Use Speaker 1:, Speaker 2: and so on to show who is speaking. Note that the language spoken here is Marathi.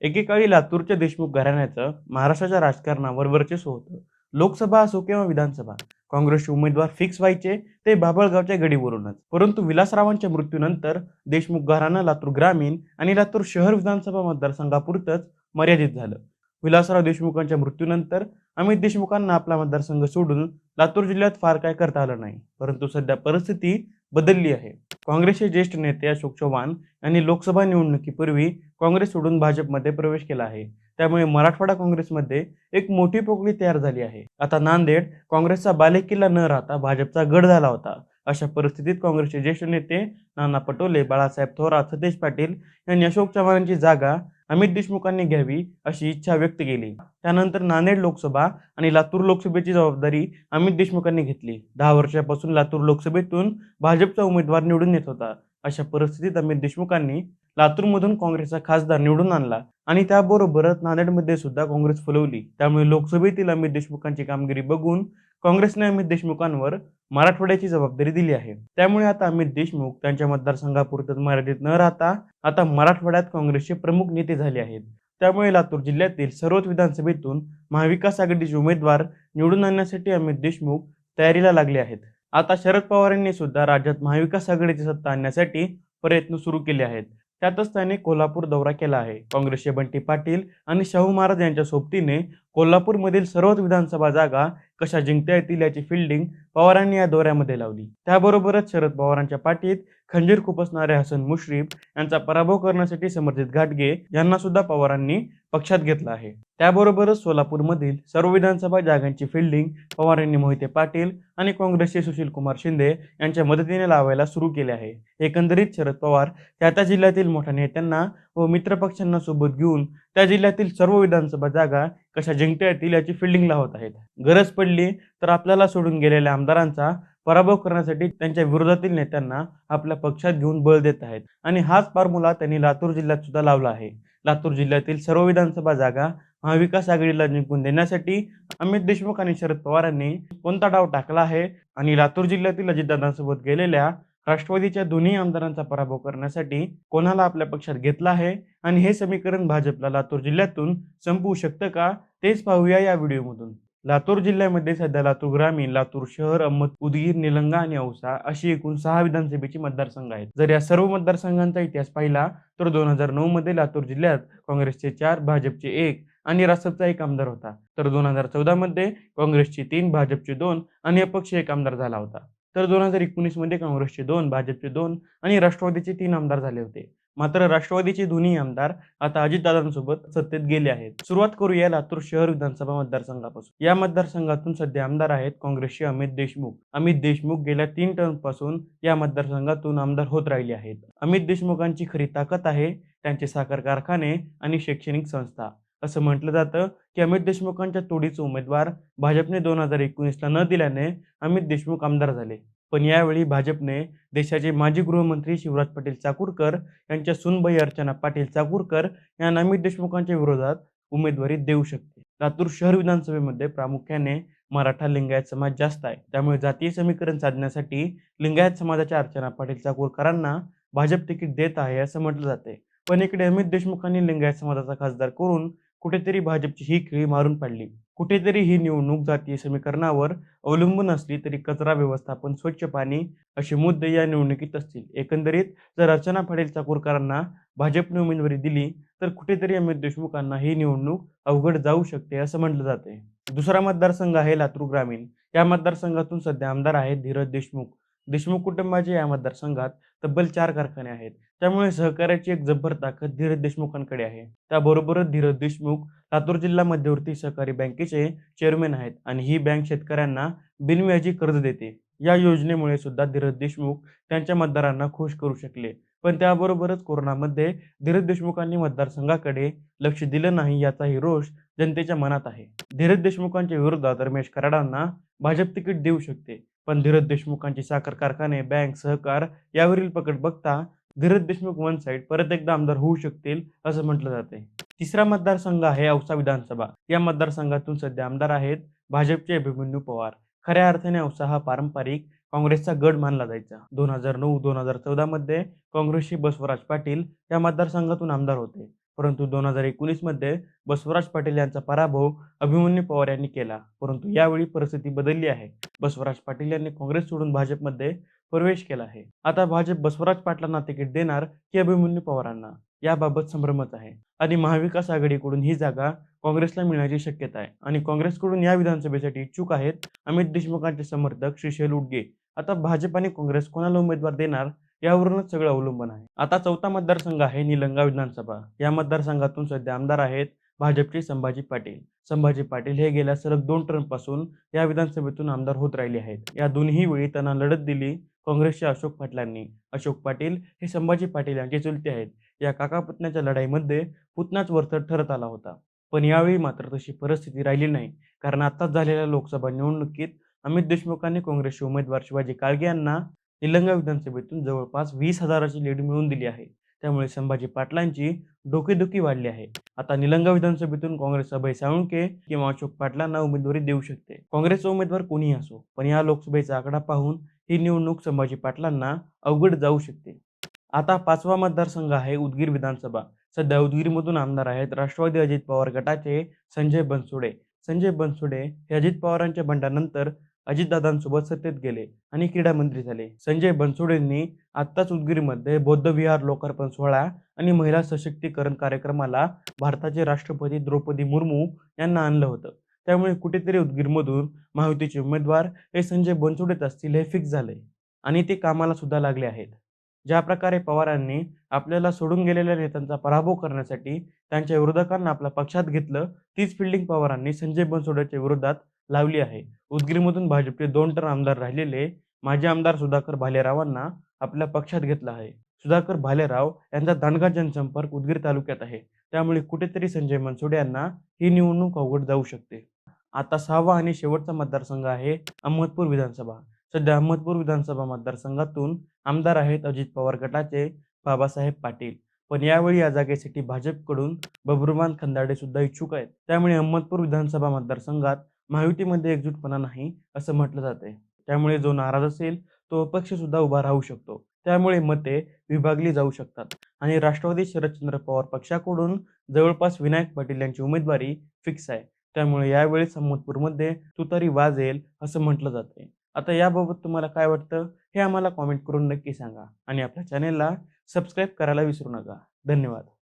Speaker 1: एकेकाळी लातूरच्या देशमुख घराण्याचं महाराष्ट्राच्या राजकारणावर वर्चस्व होतं. लोकसभा असो किंवा विधानसभा काँग्रेसचे उमेदवार फिक्स व्हायचे ते बाभळगावच्या गडीवरूनच. परंतु विलासरावांच्या मृत्यूनंतर देशमुख घराणं लातूर ग्रामीण आणि लातूर शहर विधानसभा मतदारसंघापुरतच मर्यादित झालं. विलासराव देशमुखांच्या मृत्यूनंतर अमित देशमुखांना आपला मतदारसंघ सोडून लातूर जिल्ह्यात फार काय करता आलं नाही. परंतु सध्या परिस्थिती बदलली आहे. काँग्रेसचे ज्येष्ठ नेते अशोक चव्हाण यांनी लोकसभा निवडणुकीपूर्वी काँग्रेस सोडून भाजपमध्ये प्रवेश केला आहे. त्यामुळे मराठवाडा काँग्रेसमध्ये एक मोठी पोकळी तयार झाली आहे. आता नांदेड काँग्रेसचा बालेकिल्ला न राहता भाजपचा गड झाला होता. अशा परिस्थितीत काँग्रेसचे ज्येष्ठ नेते नाना पटोले बाळासाहेब थोरात सतेज पाटील यांनी अशोक चव्हाणांची जागा अमित देशमुखांनी घ्यावी अशी इच्छा व्यक्त केली. त्यानंतर नांदेड लोकसभा आणि लातूर लोकसभेची जबाबदारी अमित देशमुखांनी घेतली. दहा वर्षापासून लातूर लोकसभेतून भाजपचा उमेदवार निवडून येत होता. अशा परिस्थितीत अमित देशमुखांनी लातूरमधून काँग्रेसचा खासदार निवडून आणला आणि त्याबरोबरच नांदेडमध्ये सुद्धा काँग्रेस फुलवली. त्यामुळे लोकसभेतील अमित देशमुखांची कामगिरी बघून काँग्रेसने अमित देशमुखांवर मराठवाड्याची जबाबदारी दिली आहे. त्यामुळे आता अमित देशमुख त्यांच्या मतदारसंघापुरतच मर्यादित न राहता आता मराठवाड्यात काँग्रेसचे प्रमुख नेते झाले आहेत. त्यामुळे लातूर जिल्ह्यातील सर्वच विधानसभेतून महाविकास आघाडीचे उमेदवार निवडून आणण्यासाठी अमित देशमुख तयारीला लागले आहेत. आता शरद पवारांनी सुद्धा राज्यात महाविकास आघाडीची सत्ता आणण्यासाठी प्रयत्न सुरू केले आहेत. त्यातच त्यांनी कोल्हापूर दौरा केला आहे. काँग्रेसचे बंटी पाटील आणि शाहू महाराज यांच्या सोबतीने कोल्हापूरमधील सर्वच विधानसभा जागा कशा जिंकता येतील याची फिल्डिंग पवारांनी या दौऱ्यामध्ये लावली. त्याबरोबरच शरद पवारांच्या पाठीत खंजीर खुपसणारे हसन मुश्रीफ यांचा पराभव करण्यासाठी समर्जित घाटगे यांना सुद्धा पवारांनी पक्षात घेतला आहे. त्याबरोबरच सोलापूरमधील सर्व विधानसभा जागांची फिल्डिंग पवार यांनी मोहिते पाटील आणि काँग्रेसचे सुशील कुमार शिंदे यांच्या मदतीने लावायला सुरू केले आहे. एकंदरीत शरद पवार त्या त्या जिल्ह्यातील मोठ्या नेत्यांना व मित्रपक्षांना सोबत घेऊन त्या जिल्ह्यातील सर्व विधानसभा जागा कशा जिंकता येतील याची फिल्डिंग लावत आहेत. गरज पडली तर आपल्याला सोडून गेलेल्या आमदारांचा पराभव करण्यासाठी त्यांच्या विरोधातील नेत्यांना आपल्या पक्षात घेऊन बळ देत आहेत. आणि हाच फॉर्म्युला त्यांनी लातूर जिल्ह्यात सुद्धा लावला आहे. लातूर जिल्ह्यातील सर्व विधानसभा जागा महाविकास आघाडीला जिंकून देण्यासाठी अमित देशमुख आणि शरद पवारांनी कोणता डाव टाकला आहे? आणि लातूर जिल्ह्यातील अजितदादांसोबत गेलेल्या राष्ट्रवादीच्या दोन्ही आमदारांचा पराभव करण्यासाठी कोणाला आपल्या पक्षात घेतला आहे आणि हे समीकरण भाजपला लातूर जिल्ह्यातून संपवू शकतं का? तेच पाहूया या व्हिडिओमधून. लातूर जिल्ह्यामध्ये सध्या लातूर ग्रामीण लातूर शहर अहमद उदगीर निलंगा आणि औसा अशी एकूण सहा विधानसभेची मतदारसंघ आहेत जर या सर्व मतदारसंघांचा इतिहास पाहिला तर दोन हजार नऊ मध्ये लातूर जिल्ह्यात काँग्रेसचे चार भाजपचे एक आणि रासपचा एक आमदार होता. तर दोन हजार चौदा मध्ये काँग्रेसचे तीन भाजपचे दोन आणि अपक्ष एक आमदार झाला होता. तर दोन हजार एकोणीसमध्ये काँग्रेसचे दोन भाजपचे दोन आणि राष्ट्रवादीचे तीन आमदार झाले होते. मात्र राष्ट्रवादीचे दोन्ही आमदार आता अजितदादांसोबत सत्तेत गेले आहेत. सुरुवात करूया लातूर शहर विधानसभा मतदारसंघापासून. या मतदारसंघातून सध्या आमदार आहेत काँग्रेसचे अमित देशमुख. अमित देशमुख गेल्या तीन टर्मपासून या मतदारसंघातून आमदार होत राहिले आहेत. अमित देशमुखांची खरी ताकद आहे त्यांचे साखर कारखाने आणि शैक्षणिक संस्था. असं म्हटलं जातं की अमित देशमुखांच्या तोडीचे उमेदवार भाजपने दोन हजार एकोणीसला न दिल्याने अमित देशमुख आमदार झाले. पण यावेळी भाजपने देशाचे माजी गृहमंत्री शिवराज पाटील चाकूरकर यांच्या सुनबाई अर्चना पाटील चाकूरकर यांना अमित देशमुखांच्या विरोधात उमेदवारी देऊ शकते. लातूर शहर विधानसभेमध्ये प्रामुख्याने मराठा लिंगायत समाज जास्त आहे. त्यामुळे जातीय समीकरण साधण्यासाठी लिंगायत समाजाच्या अर्चना पाटील चाकूरकरांना भाजप तिकीट देत आहे असं म्हटलं जाते. पण इकडे अमित देशमुखांनी लिंगायत समाजाचा खासदार करून कुठेतरी भाजपची ही खिळी मारून पाडली. कुठेतरी ही निवडणूक जातीय समीकरणावर अवलंबून असली तरी कचरा व्यवस्थापन स्वच्छ पाणी असे मुद्दे या निवडणुकीत असतील. एकंदरीत जर अर्चना पाटील चाकूरकरांना भाजपने उमेदवारी दिली तर कुठेतरी अमित देशमुखांना ही निवडणूक अवघड जाऊ शकते असं म्हटलं जाते दुसरा मतदारसंघ आहे लातूर ग्रामीण. या मतदारसंघातून सध्या आमदार आहेत धीरज देशमुख. देशमुख कुटुंबाचे या मतदारसंघात तब्बल चार कारखाने आहेत. त्यामुळे सहकार्याची एक जब्बर ताकद धीरज देशमुखांकडे आहे. त्याबरोबरच धीरज देशमुख लातूर जिल्हा मध्यवर्ती सहकारी बँकेचे चेअरमॅन आहेत आणि ही बँक शेतकऱ्यांना बिनव्याजी कर्ज देते. या योजनेमुळे सुद्धा धीरज देशमुख त्यांच्या मतदारांना खुश करू शकले. पण त्याबरोबरच कोरोनामध्ये धीरज देशमुखांनी मतदारसंघाकडे लक्ष दिलं नाही याचाही रोष जनतेच्या मनात आहे. धीरज देशमुखांच्या विरोधात रमेश कराडांना भाजप तिकीट देऊ शकते. पण धीरज देशमुखांची साखर कारखाने बँक सहकार यावरील पकड बघता धीरज देशमुख वन साईड परत एकदा आमदार होऊ शकतील असं म्हटलं जाते तिसरा मतदारसंघ आहे औसा विधानसभा. या मतदारसंघातून सध्या आमदार आहेत भाजपचे अभिमन्यू पवार. खऱ्या अर्थाने औसा हा पारंपरिक काँग्रेसचा गड मानला जायचा. दोन हजार नऊ दोन हजार चौदा मध्ये काँग्रेसचे बसवराज पाटील या मतदारसंघातून आमदार होते. परंतु दोन हजार एकोणीसमध्ये बसवराज पाटील यांचा पराभव अभिमन्यू पवार यांनी केला. परंतु यावेळी परिस्थिती बदलली आहे. बसवराज पाटील यांनी काँग्रेस सोडून भाजपमध्ये प्रवेश केला आहे. आता भाजप बसवराज पाटलांना तिकीट देणार की अभिमन्यू पवारांना? याबाबत संभ्रमच आहे. आणि महाविकास आघाडीकडून ही जागा काँग्रेसला मिळण्याची शक्यता आहे. आणि काँग्रेसकडून या विधानसभेसाठी इच्छुक आहेत अमित देशमुखांचे समर्थक श्रीशैल उडगे. आता भाजप आणि काँग्रेस कोणाला उमेदवार देणार? यावरूनच सगळं अवलंबून आहे. आता चौथा मतदारसंघ आहे निलंगा विधानसभा. या मतदारसंघातून सध्या आमदार आहेत भाजपचे संभाजी पाटील. संभाजी पाटील हे गेल्या सलग दोन टर्मपासून या विधानसभेतून आमदार होत राहिले आहेत. या दोन्ही वेळी त्यांना लढत दिली काँग्रेसचे अशोक पाटलांनी. अशोक पाटील हे संभाजी पाटील यांचे चुलते आहेत. या काका पुतण्याच्या लढाईमध्ये पुतणाच वरथर ठरत आला होता. पण यावेळी मात्र तशी परिस्थिती राहिली नाही. कारण आताच झालेल्या लोकसभा निवडणुकीत अमित देशमुखांनी काँग्रेसचे उमेदवार शिवाजी काळगे यांना निलंगा विधानसभेतून जवळपास वीस हजाराची लीड मिळवून दिली आहे. त्यामुळे संभाजी पाटलांची डोकेदुखी वाढली आहे. आता निलंगा विधानसभेतून काँग्रेस अभय साळुंके किंवा अशोक पाटलांना उमेदवारी देऊ शकते. काँग्रेसचा उमेदवार कोणीही असो पण या लोकसभेचा आकडा पाहून ही निवडणूक संभाजी पाटलांना अवघड जाऊ शकते. आता पाचवा मतदारसंघ आहे उदगीर विधानसभा. सध्या उदगीरमधून आमदार आहेत राष्ट्रवादी अजित पवार गटाचे संजय बनसोडे. संजय बनसोडे हे अजित पवारांच्या बंडानंतर अजितदादांसोबत सत्तेत गेले आणि क्रीडा मंत्री झाले. संजय बनसोडेंनी आत्ताच उदगीरमध्ये बौद्ध विहार लोकार्पण सोहळा आणि महिला सशक्तीकरण कार्यक्रमाला भारताचे राष्ट्रपती द्रौपदी मुर्मू यांना आणलं होतं. त्यामुळे कुठेतरी उदगीरमधून महायुतीचे उमेदवार हे संजय बनसोडेच असतील हे फिक्स झाले आणि ते कामाला सुद्धा लागले आहेत. ज्या प्रकारे पवारांनी आपल्याला सोडून गेलेल्या नेत्यांचा पराभव करण्यासाठी त्यांच्या विरोधकांना आपल्या पक्षात घेतलं तीच फिल्डिंग पवारांनी संजय बनसोडेच्या विरोधात लावली आहे. उदगीरमधून भाजपचे दोन टर्म आमदार राहिलेले माजी आमदार सुधाकर भालेरावांना आपल्या पक्षात घेतलं आहे. सुधाकर भालेराव यांचा दांडगा जनसंपर्क उदगीर तालुक्यात आहे. त्यामुळे कुठेतरी संजय मनसोडे यांना ही निवडणूक अवघड जाऊ शकते. आता सहावा आणि शेवटचा मतदारसंघ आहे अहमदपूर विधानसभा. सध्या अहमदपूर विधानसभा मतदारसंघातून आमदार आहेत अजित पवार गटाचे बाबासाहेब पाटील. पण यावेळी या जागेसाठी भाजपकडून बबरुमान खंदाडे सुद्धा इच्छुक आहेत. त्यामुळे अहमदपूर विधानसभा मतदारसंघात महायुतीमध्ये एकजूटपणा नाही असं म्हटलं जाते त्यामुळे जो नाराज असेल तो अपक्ष सुद्धा उभा राहू शकतो. त्यामुळे मते विभागली जाऊ शकतात. आणि राष्ट्रवादी शरदचंद्र पवार पक्षाकडून जवळपास विनायक पाटील यांची उमेदवारी फिक्स आहे. त्यामुळे यावेळी संमतपूरमध्ये तुतारी वाजेल असं म्हटलं जाते आता याबाबत तुम्हाला काय वाटतं हे आम्हाला कॉमेंट करून नक्की सांगा. आणि आपल्या चॅनेलला सबस्क्राईब करायला विसरू नका. धन्यवाद.